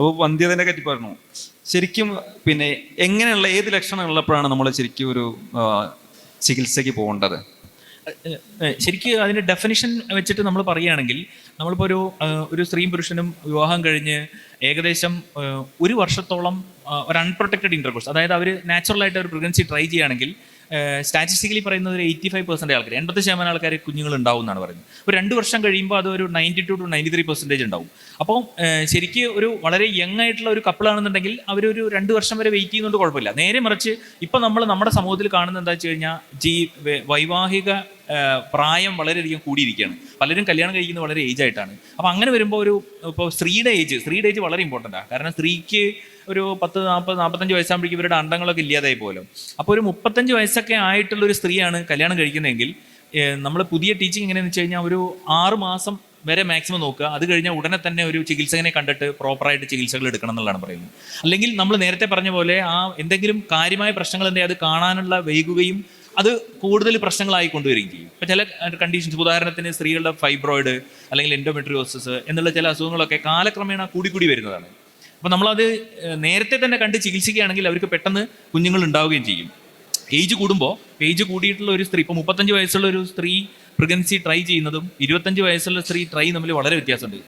അപ്പോൾ വന്ധ്യതനെ പറ്റി പറഞ്ഞു ശരിക്കും പിന്നെ എങ്ങനെയുള്ള ഏത് ലക്ഷണം ഉള്ളപ്പോഴാണ് നമ്മൾ ശരിക്കും ഒരു ചികിത്സയ്ക്ക് പോകേണ്ടത്? ശരിക്കും അതിന്റെ ഡെഫിനിഷൻ വെച്ചിട്ട് നമ്മൾ പറയുകയാണെങ്കിൽ നമ്മളിപ്പോൾ ഒരു ഒരു സ്ത്രീയും പുരുഷനും വിവാഹം കഴിഞ്ഞ് ഏകദേശം ഒരു വർഷത്തോളം ഒരു അൺപ്രൊട്ടക്റ്റഡ് ഇന്റർകോഴ്സ് അതായത് അവർ നാച്ചുറലായിട്ട് ഒരു പ്രഗ്നൻസി ട്രൈ ചെയ്യുകയാണെങ്കിൽ സ്റ്റാറ്റിസ്റ്റിക്കലി പറയുന്നത് ഒരു എയ്റ്റി ഫൈവ് പെർസെന്റ് ആൾക്കാർ എൺപത് ശതമാനം ആൾക്കാർ കുഞ്ഞുങ്ങൾ ഉണ്ടാവും എന്നാണ് പറയുന്നത്. ഒരു രണ്ട് വർഷം കഴിയുമ്പോൾ അത് ഒരു ninety two two ninety three percentage ഉണ്ടാവും അപ്പോൾ ശരിക്ക് ഒരു വളരെ യങ് ആയിട്ടുള്ള ഒരു കപ്പിളാണെന്നുണ്ടെങ്കിൽ അവരൊരു രണ്ട് വർഷം വരെ വെയിറ്റ് ചെയ്യുന്നുണ്ട് കുഴപ്പമില്ല. നേരെ മറിച്ച് ഇപ്പം നമ്മൾ നമ്മുടെ സമൂഹത്തിൽ കാണുന്നത് എന്താ വെച്ച് കഴിഞ്ഞാൽ ജീ വൈവാഹിക പ്രായം വളരെയധികം കൂടിയിരിക്കുകയാണ്. പലരും കല്യാണം കഴിക്കുന്നത് വളരെ ഏജ് ആയിട്ടാണ്. അപ്പോൾ അങ്ങനെ വരുമ്പോൾ ഒരു ഇപ്പോൾ സ്ത്രീയുടെ ഏജ് സ്ത്രീയുടെ ഏജ് വളരെ ഇമ്പോർട്ടന്റ് ആണ് കാരണം സ്ത്രീക്ക് ഒരു പത്ത് നാൽപ്പത് നാൽപ്പത്തഞ്ച് വയസ്സാകുമ്പോഴേക്കും ഇവരുടെ അണ്ടങ്ങളൊക്കെ ഇല്ലാതായി പോലും അപ്പോൾ ഒരു മുപ്പത്തഞ്ച് വയസ്സൊക്കെ ആയിട്ടുള്ള ഒരു സ്ത്രീയാണ് കല്യാണം കഴിക്കുന്നതെങ്കിൽ നമ്മൾ പുതിയ ടീച്ചിങ് എങ്ങനെയാണെന്ന് വെച്ച് കഴിഞ്ഞാൽ ഒരു ആറ് മാസം വരെ മാക്സിമം നോക്കുക. അത് കഴിഞ്ഞാൽ ഉടനെ തന്നെ ഒരു ചികിത്സകനെ കണ്ടിട്ട് പ്രോപ്പറായിട്ട് ചികിത്സകൾ എടുക്കണം എന്നുള്ളതാണ് പറയുന്നത്. അല്ലെങ്കിൽ നമ്മൾ നേരത്തെ പറഞ്ഞ പോലെ ആ എന്തെങ്കിലും കാര്യമായ പ്രശ്നങ്ങൾ ഉണ്ടെങ്കിൽ അത് കാണാനുള്ള വൈകുകയും അത് കൂടുതൽ പ്രശ്നങ്ങളായി കൊണ്ടുവരികയും ചെയ്യും. ഇപ്പം ചില കണ്ടീഷൻസ് ഉദാഹരണത്തിന് സ്ത്രീകളുടെ ഫൈബ്രോയിഡ് അല്ലെങ്കിൽ എൻഡോമെട്രിയോസിസ് എന്നുള്ള ചില അസുഖങ്ങളൊക്കെ കാലക്രമേണ കൂടിക്കൂടി വരുന്നതാണ്. അപ്പോൾ നമ്മളത് നേരത്തെ തന്നെ കണ്ട് ചികിത്സിക്കുകയാണെങ്കിൽ അവർക്ക് പെട്ടെന്ന് കുഞ്ഞുങ്ങൾ ഉണ്ടാവുകയും ചെയ്യും. ഏജ് കൂടുമ്പോൾ ഏജ് കൂടിയിട്ടുള്ള ഒരു സ്ത്രീ ഇപ്പോൾ മുപ്പത്തഞ്ച് വയസ്സുള്ള ഒരു സ്ത്രീ പ്രഗ്നൻസി ട്രൈ ചെയ്യുന്നതും ഇരുപത്തഞ്ച് വയസ്സുള്ള സ്ത്രീ ട്രൈ തമ്മിൽ വളരെ വ്യത്യാസമുണ്ട്.